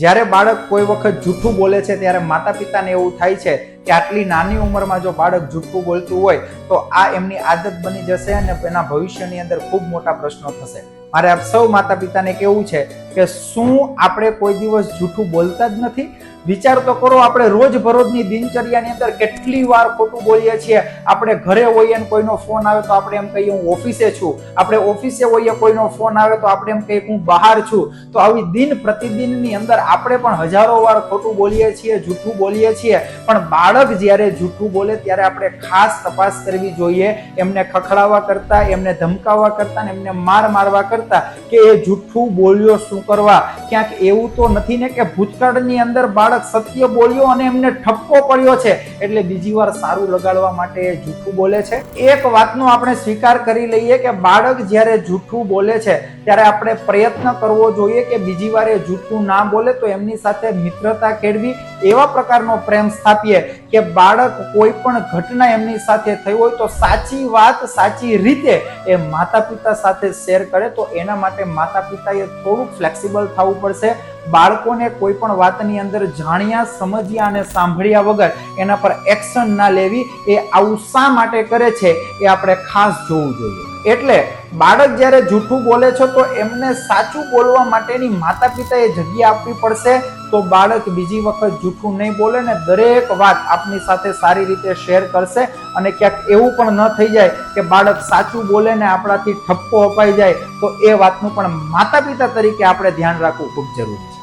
જ્યારે બાળક કોઈ વખત જૂઠું બોલે છે, ત્યારે માતા પિતાને એવું થાય છે કે આટલી નાની ઉંમરમાં જો બાળક જૂઠું બોલતું હોય, તો આ એમની આદત બની જશે અને એના ભવિષ્યની અંદર ખૂબ મોટા પ્રશ્નો થશે. મારે આપ સૌ માતા પિતાને કેવું છે કે શું આપણે કોઈ દિવસ જૂઠું બોલતા જ નથી? વિચાર તો કરો, આપણે રોજ બરોજની દિનચર્યાની અંદર કેટલી વાર ખોટું બોલીએ છીએ. આપણે ઘરે હોઈએ ને કોઈનો ફોન આવે તો આપણે એમ કહીએ, હું ઓફિસે છું. આપણે ઓફિસે હોઈએ, કોઈનો ફોન આવે તો આપણે એમ કહીએ, હું બહાર છું. તો આવી દિન પ્રતિદિનની અંદર આપણે પણ હજારો વાર ખોટું બોલીએ છીએ, જૂઠું બોલીએ છીએ. પણ બાળક જ્યારે જૂઠું બોલે, ત્યારે આપણે ખાસ તપાસ કરવી જોઈએ. એમને ખખડાવવા કરતાં, એમને ધમકાવવા કરતાં એમને માર મારવા કરતાં કે એ જૂઠું બોલ્યો શું? કરવા. ક્યાંક એવું તો નથી ને કે ભૂતકાળની અંદર બાળક સત્ય બોલ્યો અને એમને ઠપકો પડ્યો છે. એટલે બીજી વાર સારું લગાડવા માટે જૂઠું બોલે છે. એક વાતનો આપણે સ્વીકાર કરી લઈએ કે બાળક જ્યારે જૂઠું બોલે છે, ત્યારે આપણે પ્રયત્ન કરવો જોઈએ કે બીજી વાર એ જૂઠું ના બોલે તો એમની સાથે મિત્રતા કેળવી. એવા પ્રકારનો પ્રેમ સ્થાપીએ કે બાળક કોઈ પણ ઘટના એમની સાથે થઈ હોય તો સાચી વાત સાચી રીતે એ માતા પિતા સાથે શેર કરે તો એના માટે માતા પિતાએ થોડુંક ફ્લેક્સિબલ થવું પડશે. બાળકોને કોઈ પણ વાતની અંદર જાણ્યા, સમજ્યા અને સાંભળ્યા વગર એના પર એક્શન ના લેવી એ આવું શા માટે કરે છે એ આપણે ખાસ જોવું જોઈએ. એટલે બાળક જ્યારે જૂઠું બોલે છે તો એમને સાચું બોલવા માટેની માતા પિતાએ જગ્યા આપવી પડશે તો બાળક બીજી વખત જૂઠું નહીં બોલે ને દરેક વાત આપની સાથે સારી રીતે શેર કરશે અને ક્યાંક એવું પણ ન થઈ જાય કે બાળક સાચું બોલે ને આપણાથી ઠપકો અપાઈ જાય તો એ વાતનું પણ માતા પિતા તરીકે આપણે ધ્યાન રાખવું ખૂબ જરૂરી છે.